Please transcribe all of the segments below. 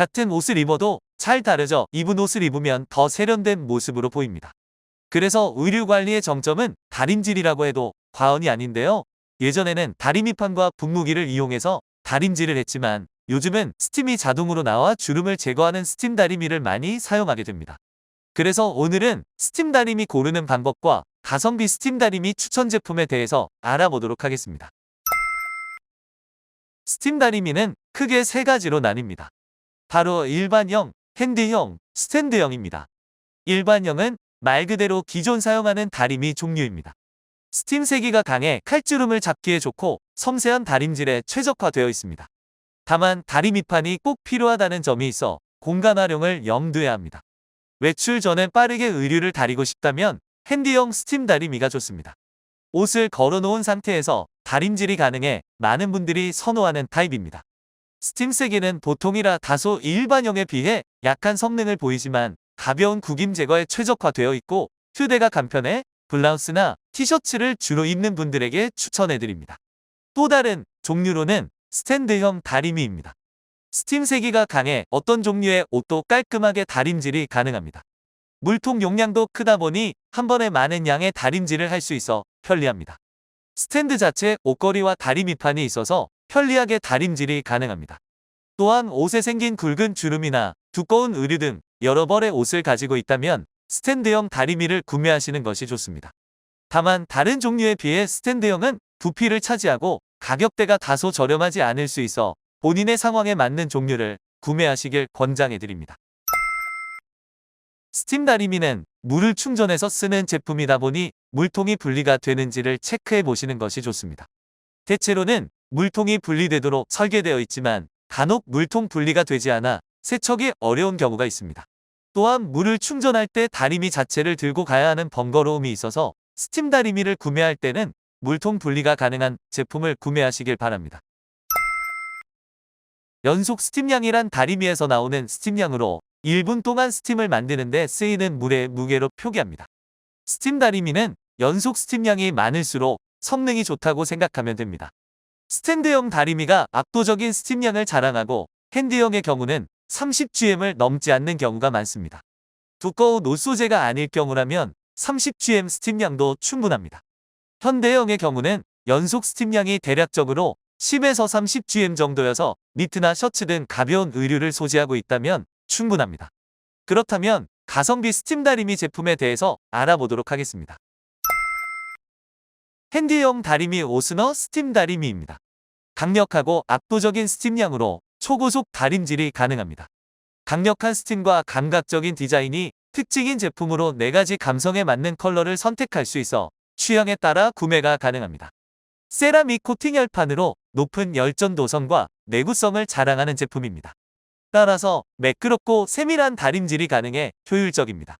같은 옷을 입어도 잘 다르죠. 입은 옷을 입으면 더 세련된 모습으로 보입니다. 그래서 의류 관리의 정점은 다림질이라고 해도 과언이 아닌데요. 예전에는 다리미판과 분무기를 이용해서 다림질을 했지만 요즘은 스팀이 자동으로 나와 주름을 제거하는 스팀 다리미를 많이 사용하게 됩니다. 그래서 오늘은 스팀 다리미 고르는 방법과 가성비 스팀 다리미 추천 제품에 대해서 알아보도록 하겠습니다. 스팀 다리미는 크게 세 가지로 나뉩니다. 바로 일반형, 핸드형, 스탠드형입니다. 일반형은 말 그대로 기존 사용하는 다리미 종류입니다. 스팀 세기가 강해 칼주름을 잡기에 좋고 섬세한 다림질에 최적화되어 있습니다. 다만 다리미판이 꼭 필요하다는 점이 있어 공간 활용을 염두해야 합니다. 외출 전에 빠르게 의류를 다리고 싶다면 핸디형 스팀 다리미가 좋습니다. 옷을 걸어놓은 상태에서 다림질이 가능해 많은 분들이 선호하는 타입입니다. 스팀 세기는 보통이라 다소 일반형에 비해 약한 성능을 보이지만 가벼운 구김 제거에 최적화되어 있고 휴대가 간편해 블라우스나 티셔츠를 주로 입는 분들에게 추천해드립니다. 또 다른 종류로는 스탠드형 다리미입니다. 스팀 세기가 강해 어떤 종류의 옷도 깔끔하게 다림질이 가능합니다. 물통 용량도 크다 보니 한 번에 많은 양의 다림질을 할 수 있어 편리합니다. 스탠드 자체 옷걸이와 다리미판이 있어서 편리하게 다림질이 가능합니다. 또한 옷에 생긴 굵은 주름이나 두꺼운 의류 등 여러 벌의 옷을 가지고 있다면 스탠드형 다리미를 구매하시는 것이 좋습니다. 다만 다른 종류에 비해 스탠드형은 부피를 차지하고 가격대가 다소 저렴하지 않을 수 있어 본인의 상황에 맞는 종류를 구매하시길 권장해드립니다. 스팀 다리미는 물을 충전해서 쓰는 제품이다 보니 물통이 분리가 되는지를 체크해 보시는 것이 좋습니다. 대체로는 물통이 분리되도록 설계되어 있지만 간혹 물통 분리가 되지 않아 세척이 어려운 경우가 있습니다. 또한 물을 충전할 때 다리미 자체를 들고 가야 하는 번거로움이 있어서 스팀 다리미를 구매할 때는 물통 분리가 가능한 제품을 구매하시길 바랍니다. 연속 스팀량이란 다리미에서 나오는 스팀량으로 1분 동안 스팀을 만드는데 쓰이는 물의 무게로 표기합니다. 스팀 다리미는 연속 스팀량이 많을수록 성능이 좋다고 생각하면 됩니다. 스탠드형 다리미가 압도적인 스팀량을 자랑하고 핸드형의 경우는 30g을 넘지 않는 경우가 많습니다. 두꺼운 옷 소재가 아닐 경우라면 30gm 스팀량도 충분합니다. 현대형의 경우는 연속 스팀량이 대략적으로 10에서 30gm 정도여서 니트나 셔츠 등 가벼운 의류를 소지하고 있다면 충분합니다. 그렇다면 가성비 스팀 다리미 제품에 대해서 알아보도록 하겠습니다. 핸디형 다리미 오스너 스팀 다리미입니다. 강력하고 압도적인 스팀량으로 초고속 다림질이 가능합니다. 강력한 스팀과 감각적인 디자인이 특징인 제품으로 4가지 감성에 맞는 컬러를 선택할 수 있어 취향에 따라 구매가 가능합니다. 세라믹 코팅 열판으로 높은 열전 도성과 내구성을 자랑하는 제품입니다. 따라서 매끄럽고 세밀한 다림질이 가능해 효율적입니다.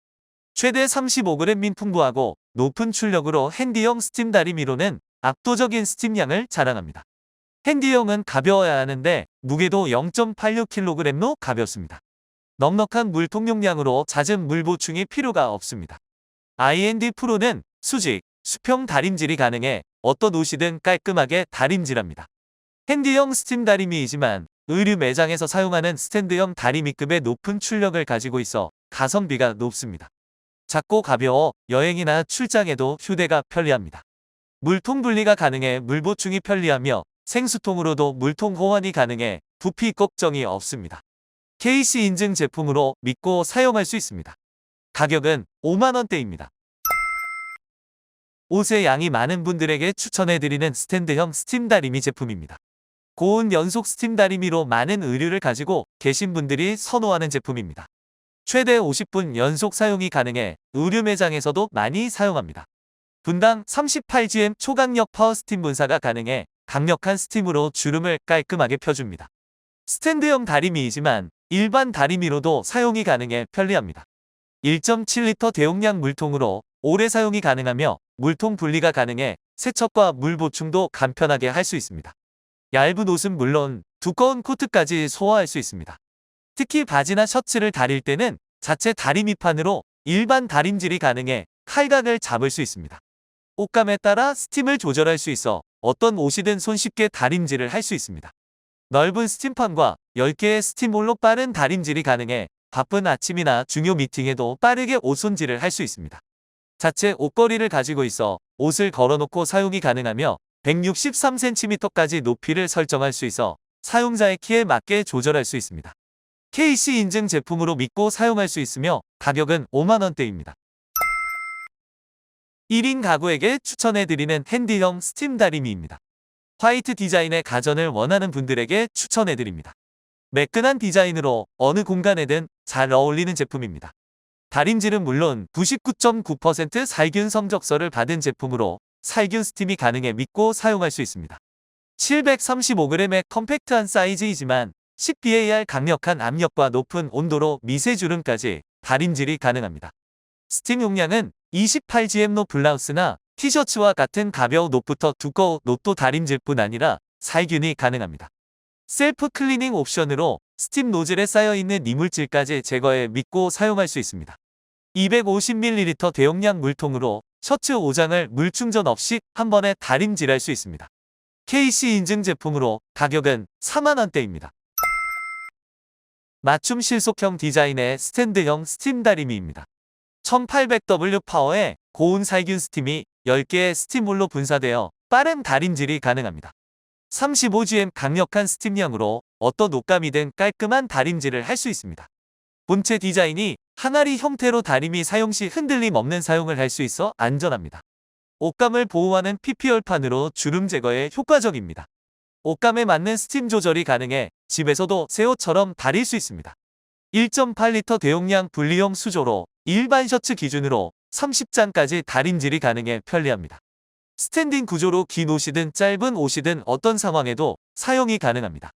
최대 35g 민 풍부하고 높은 출력으로 핸디형 스팀 다리 미로는 압도적인 스팀량을 자랑합니다. 핸디형은 가벼워야 하는데 무게도 0.86kg로 가볍습니다. 넉넉한 물 통 용량으로 잦은 물 보충이 필요가 없습니다. IND 프로는 수직, 수평 다림질이 가능해 어떤 옷이든 깔끔하게 다림질합니다. 핸디형 스팀 다리미이지만 의류 매장에서 사용하는 스탠드형 다리미급의 높은 출력을 가지고 있어 가성비가 높습니다. 작고 가벼워 여행이나 출장에도 휴대가 편리합니다. 물통 분리가 가능해 물 보충이 편리하며 생수통으로도 물통 호환이 가능해 부피 걱정이 없습니다. KC 인증 제품으로 믿고 사용할 수 있습니다. 가격은 5만원대입니다. 옷의 양이 많은 분들에게 추천해드리는 스탠드형 스팀 다리미 제품입니다. 고온 연속 스팀 다리미로 많은 의류를 가지고 계신 분들이 선호하는 제품입니다. 최대 50분 연속 사용이 가능해 의류 매장에서도 많이 사용합니다. 분당 38gm 초강력 파워 스팀 분사가 가능해 강력한 스팀으로 주름을 깔끔하게 펴줍니다. 스탠드형 다리미이지만 일반 다리미로도 사용이 가능해 편리합니다. 1.7리터 대용량 물통으로 오래 사용이 가능하며 물통 분리가 가능해 세척과 물 보충도 간편하게 할 수 있습니다. 얇은 옷은 물론 두꺼운 코트까지 소화할 수 있습니다. 특히 바지나 셔츠를 다릴 때는 자체 다리미판으로 일반 다림질이 가능해 칼각을 잡을 수 있습니다. 옷감에 따라 스팀을 조절할 수 있어 어떤 옷이든 손쉽게 다림질을 할 수 있습니다. 넓은 스팀판과 10개의 스팀홀로 빠른 다림질이 가능해 바쁜 아침이나 중요 미팅에도 빠르게 옷 손질을 할 수 있습니다. 자체 옷걸이를 가지고 있어 옷을 걸어놓고 사용이 가능하며 163cm까지 높이를 설정할 수 있어 사용자의 키에 맞게 조절할 수 있습니다. KC 인증 제품으로 믿고 사용할 수 있으며 가격은 5만원대입니다. 1인 가구에게 추천해드리는 핸디형 스팀 다리미입니다. 화이트 디자인의 가전을 원하는 분들에게 추천해드립니다. 매끈한 디자인으로 어느 공간에든 잘 어울리는 제품입니다. 다림질은 물론 99.9% 살균 성적서를 받은 제품으로 살균 스팀이 가능해 믿고 사용할 수 있습니다. 735g의 컴팩트한 사이즈이지만 10BAR 강력한 압력과 높은 온도로 미세주름까지 다림질이 가능합니다. 스팀 용량은 28g의 노 블라우스나 티셔츠와 같은 가벼운 옷부터 두꺼운 옷도 다림질뿐 아니라 살균이 가능합니다. 셀프 클리닝 옵션으로 스팀 노즐에 쌓여있는 이물질까지 제거해 믿고 사용할 수 있습니다. 250ml 대용량 물통으로 셔츠 5장을 물 충전 없이 한 번에 다림질할 수 있습니다. KC 인증 제품으로 가격은 4만원대입니다. 맞춤 실속형 디자인의 스탠드형 스팀 다리미입니다. 1800W 파워의 고온 살균 스팀이 10개의 스팀홀로 분사되어 빠른 다림질이 가능합니다. 35gm 강력한 스팀량으로 어떤 옷감이든 깔끔한 다림질을 할 수 있습니다. 본체 디자인이 항아리 형태로 다림이 사용 시 흔들림 없는 사용을 할 수 있어 안전합니다. 옷감을 보호하는 PP열판으로 주름 제거에 효과적입니다. 옷감에 맞는 스팀 조절이 가능해 집에서도 새 옷처럼 다릴 수 있습니다. 1.8리터 대용량 분리형 수조로 일반 셔츠 기준으로 30장까지 다림질이 가능해 편리합니다. 스탠딩 구조로 긴 옷이든 짧은 옷이든 어떤 상황에도 사용이 가능합니다.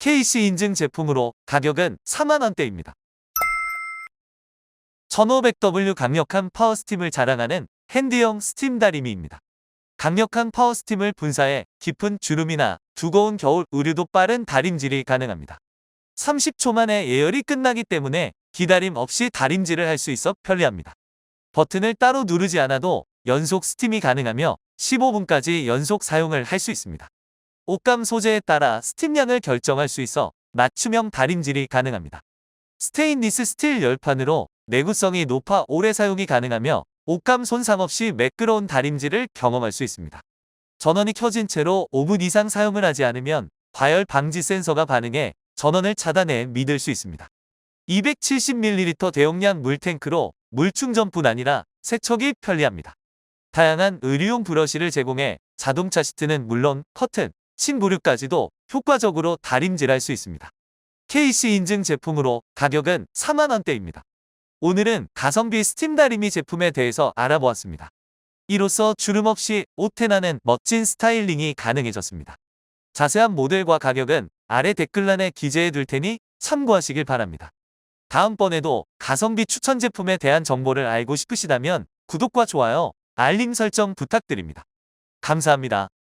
KC 인증 제품으로 가격은 4만원대입니다. 1500W 강력한 파워스팀을 자랑하는 핸드형 스팀 다리미입니다. 강력한 파워스팀을 분사해 깊은 주름이나 두꺼운 겨울 의류도 빠른 다림질이 가능합니다. 30초 만에 예열이 끝나기 때문에 기다림 없이 다림질을 할 수 있어 편리합니다. 버튼을 따로 누르지 않아도 연속 스팀이 가능하며 15분까지 연속 사용을 할 수 있습니다. 옷감 소재에 따라 스팀량을 결정할 수 있어 맞춤형 다림질이 가능합니다. 스테인리스 스틸 열판으로 내구성이 높아 오래 사용이 가능하며 옷감 손상 없이 매끄러운 다림질을 경험할 수 있습니다. 전원이 켜진 채로 5분 이상 사용을 하지 않으면 과열 방지 센서가 반응해 전원을 차단해 믿을 수 있습니다. 270ml 대용량 물탱크로 물 충전뿐 아니라 세척이 편리합니다. 다양한 의류용 브러쉬를 제공해 자동차 시트는 물론 커튼, 침부류까지도 효과적으로 다림질할 수 있습니다. KC 인증 제품으로 가격은 4만원대입니다. 오늘은 가성비 스팀 다리미 제품에 대해서 알아보았습니다. 이로써 주름 없이 옷에 나는 멋진 스타일링이 가능해졌습니다. 자세한 모델과 가격은 아래 댓글란에 기재해 둘 테니 참고하시길 바랍니다. 다음번에도 가성비 추천 제품에 대한 정보를 알고 싶으시다면 구독과 좋아요, 알림 설정 부탁드립니다. 감사합니다.